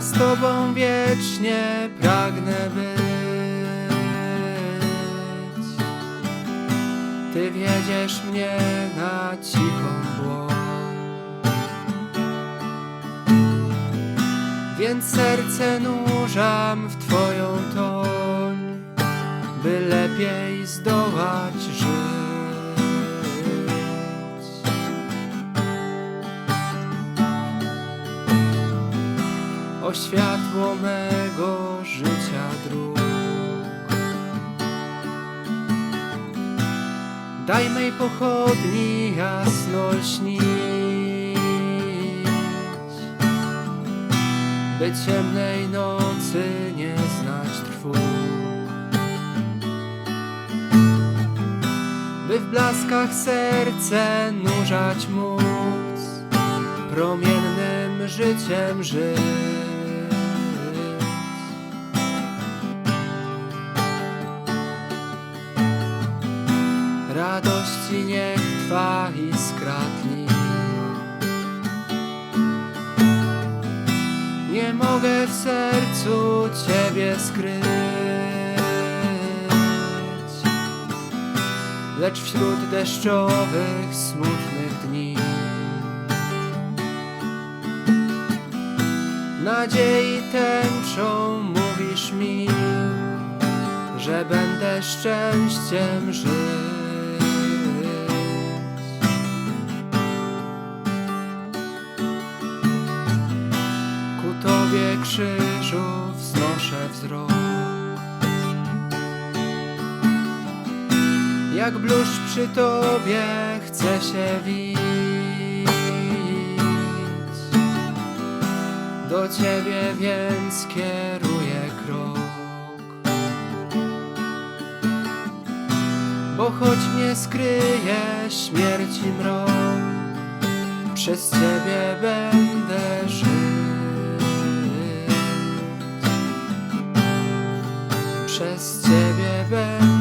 Z Tobą wiecznie pragnę być. Ty wiedziesz mnie na cichą dłoń. Więc serce nurzam w Twoją toń, by lepiej zdołać światło mego życia dróg. Daj mej pochodni jasno lśnić, by ciemnej nocy nie znać trwóg. By w blaskach serce nurzać móc, promiennym życiem żyć. Radości niech trwa iskra tli. Nie mogę w sercu Ciebie skryć, lecz wśród deszczowych, smutnych dni nadziei tęczą mówisz mi, że będę szczęściem żyć. Tobie krzyżu wznoszę wzrok. Jak bluszcz przy Tobie chcę się wić. Do Ciebie więc kieruję krok. Bo choć mnie skryje śmierci mrok, przez Ciebie będę Przez Ciebie będę